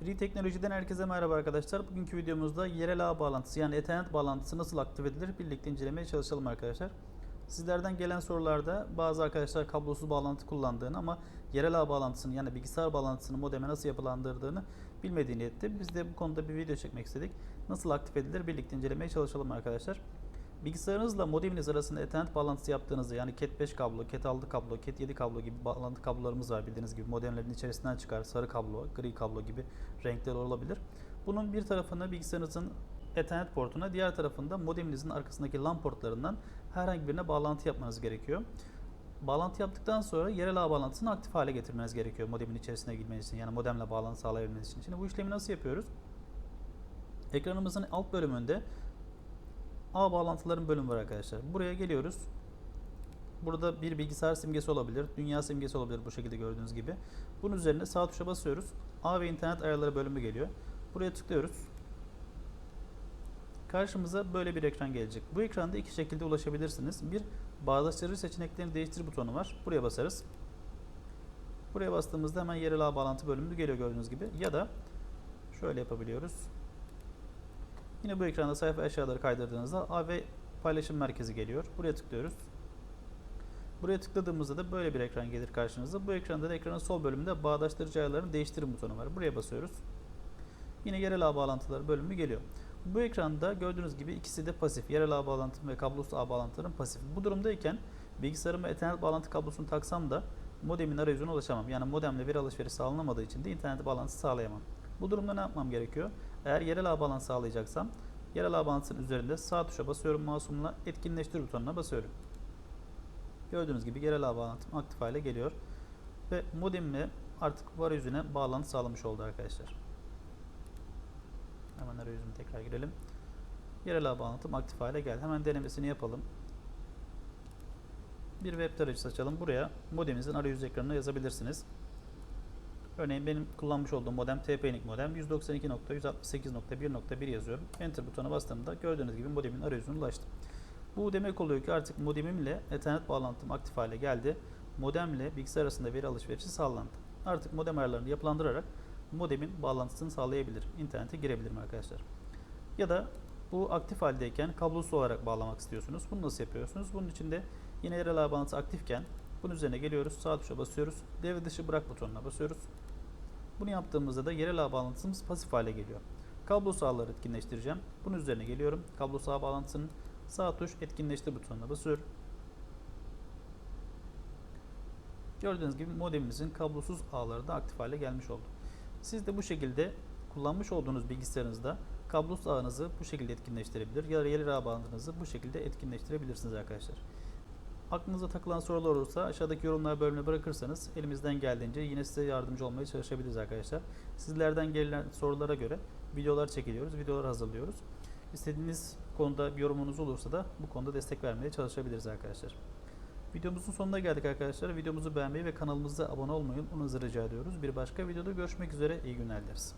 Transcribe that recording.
Free Teknoloji'den herkese merhaba arkadaşlar. Bugünkü videomuzda yerel ağ bağlantısı yani Ethernet bağlantısı nasıl aktif edilir birlikte incelemeye çalışalım arkadaşlar. Sizlerden gelen sorularda bazı arkadaşlar kablosuz bağlantı kullandığını ama yerel ağ bağlantısını yani bilgisayar bağlantısını modeme nasıl yapılandırdığını bilmediğini etti. Biz de bu konuda bir video çekmek istedik. Nasıl aktif edilir birlikte incelemeye çalışalım arkadaşlar. Bilgisayarınızla modeminiz arasında Ethernet bağlantısı yaptığınızı yani Cat 5 kablo, Cat 6 kablo, Cat 7 kablo gibi bağlantı kablolarımız var bildiğiniz gibi modemlerin içerisinden çıkar sarı kablo, gri kablo gibi renkler olabilir. Bunun bir tarafını bilgisayarınızın Ethernet portuna, diğer tarafında modeminizin arkasındaki LAN portlarından herhangi birine bağlantı yapmanız gerekiyor. Bağlantı yaptıktan sonra yerel ağ bağlantısını aktif hale getirmeniz gerekiyor modemin içerisine girmeniz için yani modemle bağlantı sağlayabilmeniz için. Şimdi bu işlemi nasıl yapıyoruz? Ekranımızın alt bölümünde ağ bağlantıların bölümü var arkadaşlar. Buraya geliyoruz. Burada bir bilgisayar simgesi olabilir, dünya simgesi olabilir bu şekilde gördüğünüz gibi. Bunun üzerine sağ tuşa basıyoruz. Ağ ve internet ayarları bölümü geliyor. Buraya tıklıyoruz. Karşımıza böyle bir ekran gelecek. Bu ekranda iki şekilde ulaşabilirsiniz. Bir, bağdaştırıcı seçeneklerini değiştir butonu var. Buraya basarız. Buraya bastığımızda hemen yerel ağ bağlantı bölümü geliyor gördüğünüz gibi. Ya da şöyle yapabiliyoruz. Yine bu ekranda sayfa aşağıları kaydırdığınızda AV paylaşım merkezi geliyor. Buraya tıklıyoruz. Buraya tıkladığımızda da böyle bir ekran gelir karşınıza. Bu ekranda da ekranın sol bölümünde bağdaştırıcı ayarların değiştirim butonu var. Buraya basıyoruz. Yine yerel ağ bağlantıları bölümü geliyor. Bu ekranda gördüğünüz gibi ikisi de pasif. Yerel ağ bağlantı ve kablosuz ağ bağlantıların pasif. Bu durumdayken bilgisayarıma Ethernet bağlantı kablosunu taksam da modemin arayüzüne ulaşamam. Yani modemle veri alışverişi sağlanamadığı için de internet bağlantısı sağlayamam. Bu durumda ne yapmam gerekiyor? Eğer yerel ağ bağlantısı sağlayacaksam yerel ağ bağlantısının üzerinde sağ tuşa basıyorum mouse'umla etkinleştir butonuna basıyorum. Gördüğünüz gibi yerel ağ bağlantım aktif hale geliyor. Ve modemle artık arayüzüne bağlantı sağlamış oldu arkadaşlar. Hemen arayüzüne tekrar girelim. Yerel ağ bağlantım aktif hale geldi. Hemen denemesini yapalım. Bir web tarayıcısı açalım. Buraya modeminizin arayüz ekranına yazabilirsiniz. Örneğin benim kullanmış olduğum modem TP-Link modem 192.168.1.1 yazıyorum. Enter butonuna bastığımda gördüğünüz gibi modemin arayüzüne ulaştım. Bu demek oluyor ki artık modemimle Ethernet bağlantım aktif hale geldi. Modemle bilgisayar arasında veri alışverişi sağlandı. Artık modem ayarlarını yapılandırarak modemin bağlantısını sağlayabilirim. İnternete girebilirim arkadaşlar. Ya da bu aktif haldeyken kablosuz olarak bağlamak istiyorsunuz. Bunu nasıl yapıyorsunuz? Bunun için de yine yerel ağ bağlantısı aktifken bunun üzerine geliyoruz. Sağ tuşa basıyoruz. Devre dışı bırak butonuna basıyoruz. Bunu yaptığımızda da yerel ağ bağlantımız pasif hale geliyor. Kablosuz ağları etkinleştireceğim. Bunun üzerine geliyorum. Kablosuz ağ bağlantısının sağ tuş etkinleştir butonuna basıyorum. Gördüğünüz gibi modemimizin kablosuz ağları da aktif hale gelmiş oldu. Siz de bu şekilde kullanmış olduğunuz bilgisayarınızda kablosuz ağınızı bu şekilde etkinleştirebilir ya da yerel ağ bağlantınızı bu şekilde etkinleştirebilirsiniz arkadaşlar. Aklınıza takılan sorular olursa aşağıdaki yorumlar bölümüne bırakırsanız elimizden geldiğince yine size yardımcı olmaya çalışabiliriz arkadaşlar. Sizlerden gelen sorulara göre videolar çekiliyoruz, videolar hazırlıyoruz. İstediğiniz konuda bir yorumunuz olursa da bu konuda destek vermeye çalışabiliriz arkadaşlar. Videomuzun sonuna geldik arkadaşlar. Videomuzu beğenmeyi ve kanalımıza abone olmayı unutmanızı rica ediyoruz. Bir başka videoda görüşmek üzere. İyi günler dileriz.